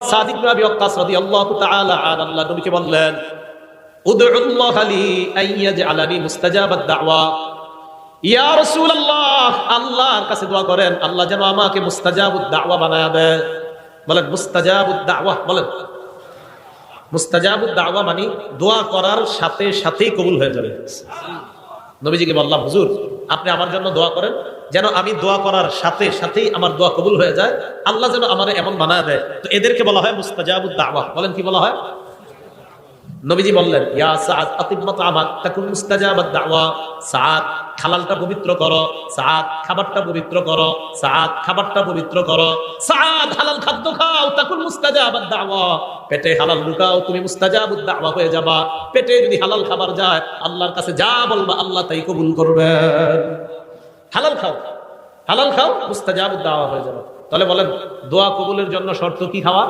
সাদিক ওয়াক্কাস রাদিয়াল্লাহু তাআলা আল্লাহ নবীকে বললেন লি মুস্তাজাবাদ দাওয়া ইয়া রাসূলুল্লাহ, আল্লাহর কাছে দোয়া করেন, আল্লাহ যেন আমাকে মুস্তাজাবুদ দাওয়া বানায় দেয় বলেন মুস্তাজাবুদ দাওয়া বলেন মুস্তাজাবুদ দাওয়া মানে দোয়া করার সাথে সাথেই কবুল হয়ে যাবে। নবীজিকে বললাম, হুজুর, আপনি আমার জন্য দোয়া করেন যেন আমি দোয়া করার সাথে সাথেই আমার দোয়া কবুল হয়ে যায়। আল্লাহ যেন আমার এমন বানায় দেয়। তো এদেরকে বলা হয় মুস্তাজাবুদ দাওয়া। বলেন কি বলা হয়? নবীজি বললেন, ইয়া সাদ আতিম্মাত আমাক তাকুন দাওয়া। সাদ হালালটা পবিত্র করো। সাদ খাবারটা পবিত্র করো। সাদ খাবারটা পবিত্র করো। সাদ হালাল খাদ্য খাও। তাকুন মুস্তাজাবাদ দাওয়া। পেটে হালাল ঢুকাও তুমি মুস্তাজাবুদ দাওয়া হয়ে যাবা। পেটে যদি হালাল খাবার যায়, আল্লাহর কাছে যা বলবা আল্লাহ তাই কবুল করবেন। হালাল খাও। হালাল খাও মুস্তাজাব দাওয়া হয়ে যাবে। তাহলে বলেন, দোয়া কবুলের জন্য শর্ত কি খাওয়া?